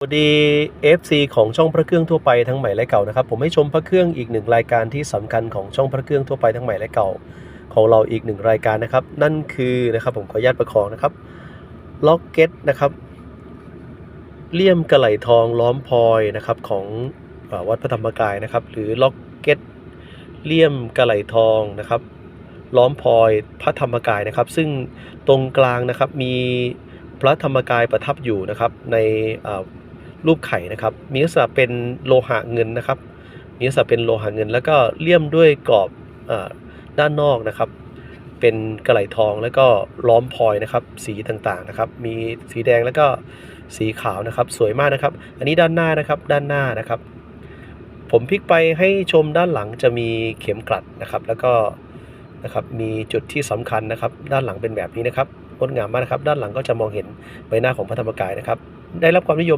สวัสดี FC ของช่องพระเครื่องทั่วไปทั้งใหม่และเก่านะครับ ผมให้ชมพระเครื่องอีกหนึ่งรายการที่สำคัญของช่องพระเครื่องทั่วไปทั้งใหม่และเก่า ของเราอีกหนึ่งรายการนะครับ นั่นคือนะครับผมขออนุญาตประคองนะครับล็อกเก็ตนะครับเลี่ยมกระไหลทองล้อมพลอยนะครับของวัดพระธรรมกายนะครับ หรือล็อกเก็ตเลี่ยมกระไหลทองนะครับ ล้อมพลอยพระธรรมกายนะครับ ซึ่งตรงกลางนะครับมีพระธรรมกายประทับอยู่นะครับในอ่า รูปไข่นะครับ มีลักษณะเป็นโลหะเงินนะครับ มีลักษณะเป็นโลหะเงิน แล้วก็เลี่ยมด้วยกรอบอด้านนอกนะครับ เป็นกระไหลทองแล้วก็ล้อมพลอยนะครับ สีต่างๆนะครับ มีสีแดงแล้วก็สีขาวนะครับ สวยมากนะครับ อันนี้ด้านหน้านะครับ ด้านหน้านะครับ ผมพลิกไปให้ชมด้านหลังจะมีเข็มกลัดนะครับ แล้วก็นะครับ มีจุดที่สำคัญนะครับ ด้านหลังเป็นแบบนี้นะครับงดงามมากนะครับ ด้านหลังก็จะมองเห็นใบหน้าของพระธรรมกายนะครับ ได้รับความนิยม